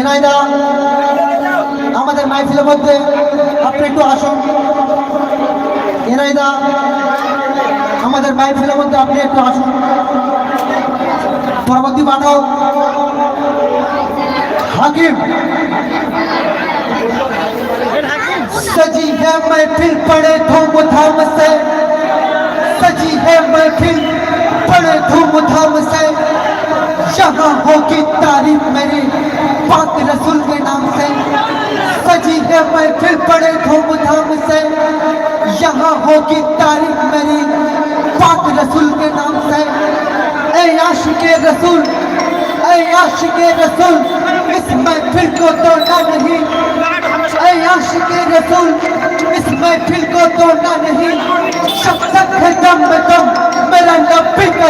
এনাইদা আমাদের মাইফিলের মধ্যে আপনি একটু আসুন এনাইদা আমাদের মাইফিলের মধ্যে আপনি একটু আসুন পরবর্তী পাঠক হাকিম सजी है महफिल पड़े धूम धाम से सजी है महफिल पड़े धूम धाम से यहाँ होगी तारीफ़ मेरी पाक रसूल के नाम से, सजी है महफिल पड़े धूम धाम से। यहाँ होगी तारीफ़ मेरी पाक रसूल के नाम से। ए आशिक रसूल, ए आशिक रसूल इस महफिल को तोड़ना नहीं। ऐ आशिक रसूल इस महफिल को तोड़ना नहीं। तक है दम दम, मेरा नब्बी का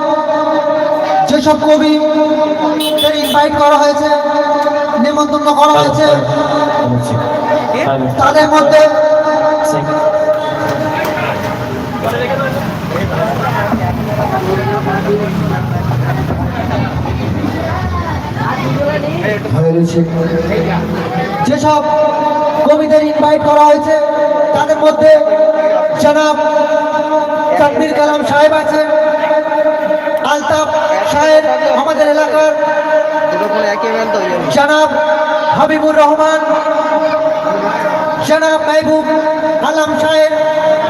যেসব কবি ইনভাইট করা হয়েছে, নিমন্ত্রণ করা হয়েছে। তাদের মধ্যে যেসব কবিদের ইনভাইট করা হয়েছে, তাদের মধ্যে জনাব তাকবির কালাম সাহেব আছেন, আলতাফ সাহেব, আমাদের এলাকার জনাব হাবিবুর রহমান, জনাব মাহবুব আলম সাহেব,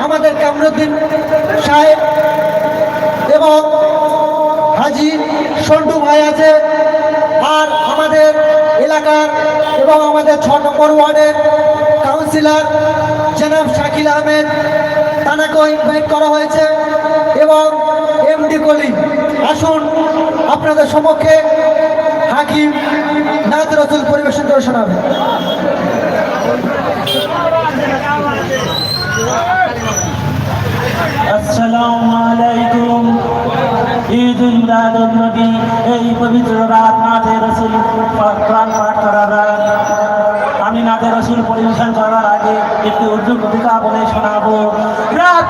আমাদের কামরুদ্দিন সাহেব এবং হাজি সন্টু ভাই আছে আর আমাদের এলাকার এবং আমাদের ছ নম্বর ওয়ার্ডের কাউন্সিলর জনাব শাকিল আহমেদ, তানাকেও ইনভাইট করা হয়েছে এবং এমডি কলিম। আসুন, আপনাদের সমক্ষে হাকিম নাদ রসুল পরিবেশন করে শোনাবে। এই পবিত্র রাত প্রাণ পাঠ আমি নাদে রসুল পরিবেশন করার আগে একটি উর্দু বলে শোনাবো। রাত